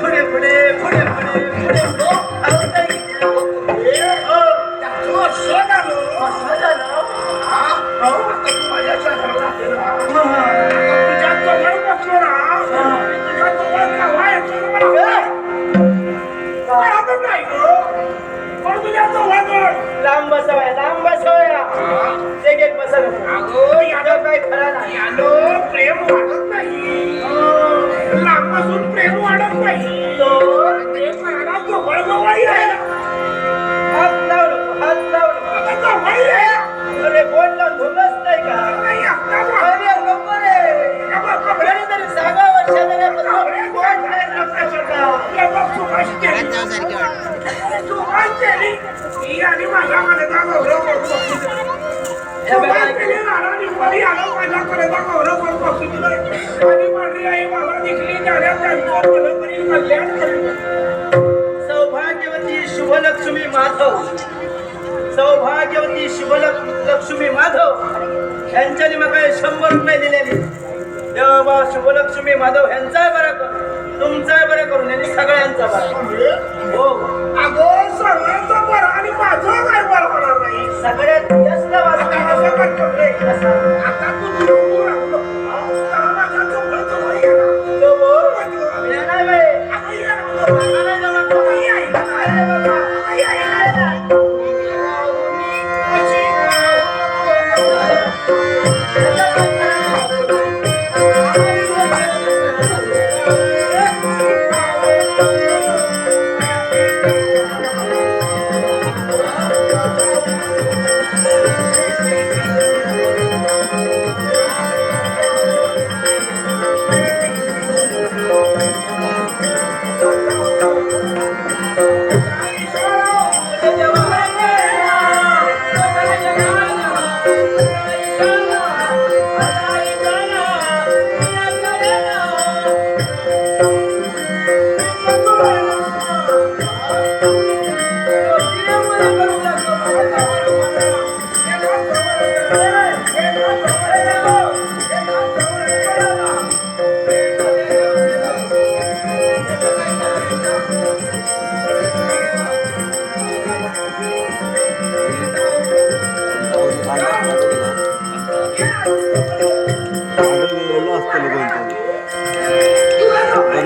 पुढे पुढे पुढे पुढे पुढे लांब बसवाया लांब बसवाया ते घेत बसव. काय खरा नाही. सौभाग्यवती शुभलक्ष्मी माधव. सौभाग्यवती शुभलक्ष्मी माधव. यांच्याने मग शंभर रुपये दिलेली. देवा शुभलक्ष्मी माधव यांचाही बरं करून तुमचाही बरं करून यांनी सगळ्या trabalho.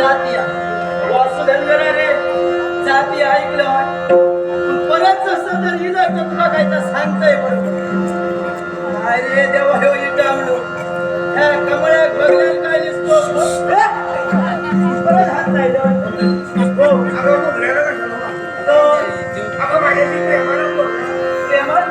जातीया वासुधनगर रे जाती ऐकलं परत असं तर हिला तर तुला काय तर सांगताय बरोबर अरे देवा हे डांबलो ह्या कमळ्यात बघण्यात काय दिसतो? हो? परत हात नाही हो. प्रेमात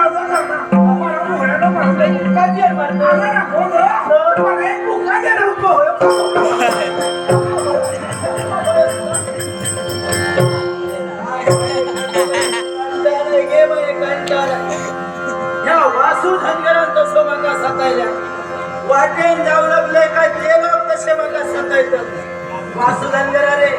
वाटेन जाऊ लागले काय ते लोक तसे मला सांगायचं वासू धनगरा रे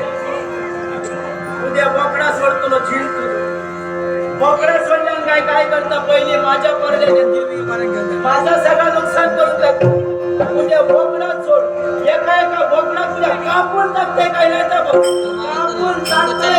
उद्या बोकडा सोडतो ना झील तुझं बोकडा सोडल्यान काय काय करता पहिले माझ्या पडद्याच्या माझा सगळा नुकसान करून टाकतो उद्या बोकडा सोड एका एका बोकडा तुला कापून टाकते काय नाही तर कापून टाकते